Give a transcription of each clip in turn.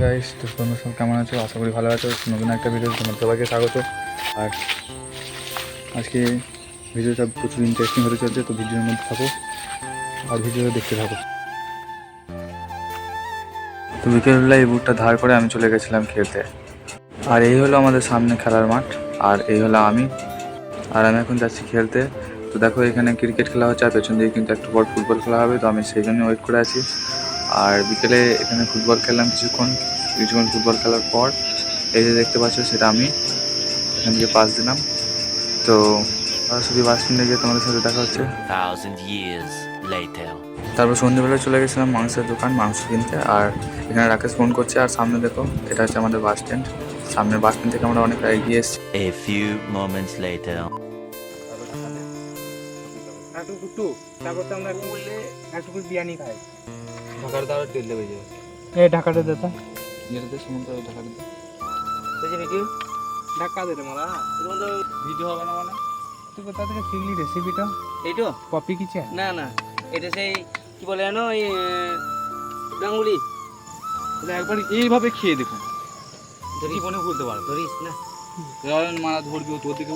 Guys তো তোমরা সব কেমন আছো? আশা করি ভালো আছো। নতুন একটা ভিডিও তোমার সবাইকে স্বাগত। আর আজকে ভিডিওটা প্রচুর ইন্টারেস্টিং হতে চলছে, তো ভিডিওর মধ্যে থাকো। আর ভিডিও দেখতে থাকো। তো বিকেলবেলা এই বুটটা ধার করে আমি চলে গেছিলাম খেলতে। আর এই হলো আমাদের সামনে খেলার মাঠ, আর এই হলো আমি। আর আমি এখন যাচ্ছি খেলতে। তো দেখো এখানে ক্রিকেট খেলা হচ্ছে আর পেছন দিকে কিন্তু একটু পর ফুটবল খেলা হবে তো আমি সেই জন্য ওয়েট করে আছি। আর বিকেলে এখানে ফুটবল খেললাম কিছুক্ষণ কিছুক্ষণ ফুটবল খেলার পর এই যে দেখতে পাচ্ছ সেটা আমি এখান থেকে পাস দিলাম। তো সরাসরি বাস স্ট্যান্ডে গিয়ে তোমাদের সাথে দেখা হচ্ছে. তারপর সন্ধ্যেবেলা চলে গেছিলাম মাংসের দোকান মাংস কিনতে আর এখানে রাকেশ ফোন করছে আর সামনে দেখো এটা হচ্ছে আমাদের বাস স্ট্যান্ড সামনের বাস স্ট্যান্ড থেকে আমরা অনেক এগিয়ে এসেছি। একটু কুটু তারপর তো আমরা একটু একটু করে বিরিয়ানি খাই। ঢাকার দ্বারা তেল দেবে যে। এই ঢাকাটা দে তো। যেটাতে সমুদ্র ঢাকার ঢাকা দে রে মারা ভিডিও হবে না মানে? তুই কোথা থেকে শিখলি রেসিপিটা এইটো? কপি কিছে না না। এটা সেই কি বলে জানো ওই গাঙ্গুলি। একবার এইভাবে খেয়ে দেখুন। ধরিস। জীবনে ভুলতে পারবে ধরিস না। মারা ধরবি ও তোর দিকে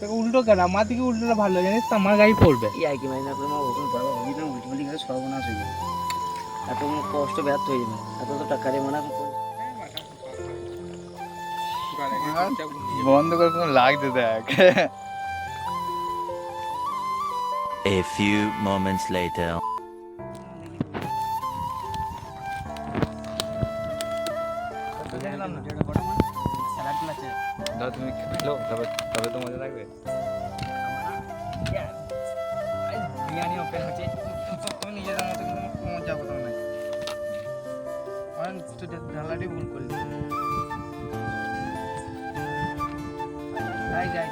তোকে উল্টো কেন? আমার দিকে উল্টোটা ভালো জানিস তো? আমার গাড়ি পড়বে। এই না তোমার ওখানে বাবা হই না উল্টো পাল্টি গেলে সর্বনাশ হয়ে যাবে এত কষ্ট ব্যর্থ হয়ে যাবে এত তো টাকা রে মানে বন্ধ করে কোনো লাগতে দেখ। A few moments later. দাদা তুমি খেলো তবে তবে তো মজা লাগবে। বিরিয়ানি ওপেন হচ্ছে তুমি নিজেদের মতো কিন্তু মজা কথা নাই তুই ঢালাটি ভুল করলি। তাই যাই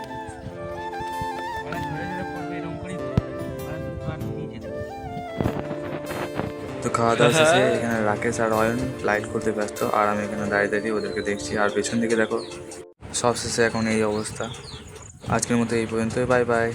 তো খাওয়া দাওয়া শেষে এখানে রাকেশ আর অয়ন লাইট করতে ব্যস্ত আর আমি এখানে দাঁড়িয়ে দাঁড়িয়ে ওদেরকে দেখছি। আর পেছন দিকে দেখো সব শেষে এখন এই অবস্থা। আজকের মতো এই পর্যন্তই বাই বাই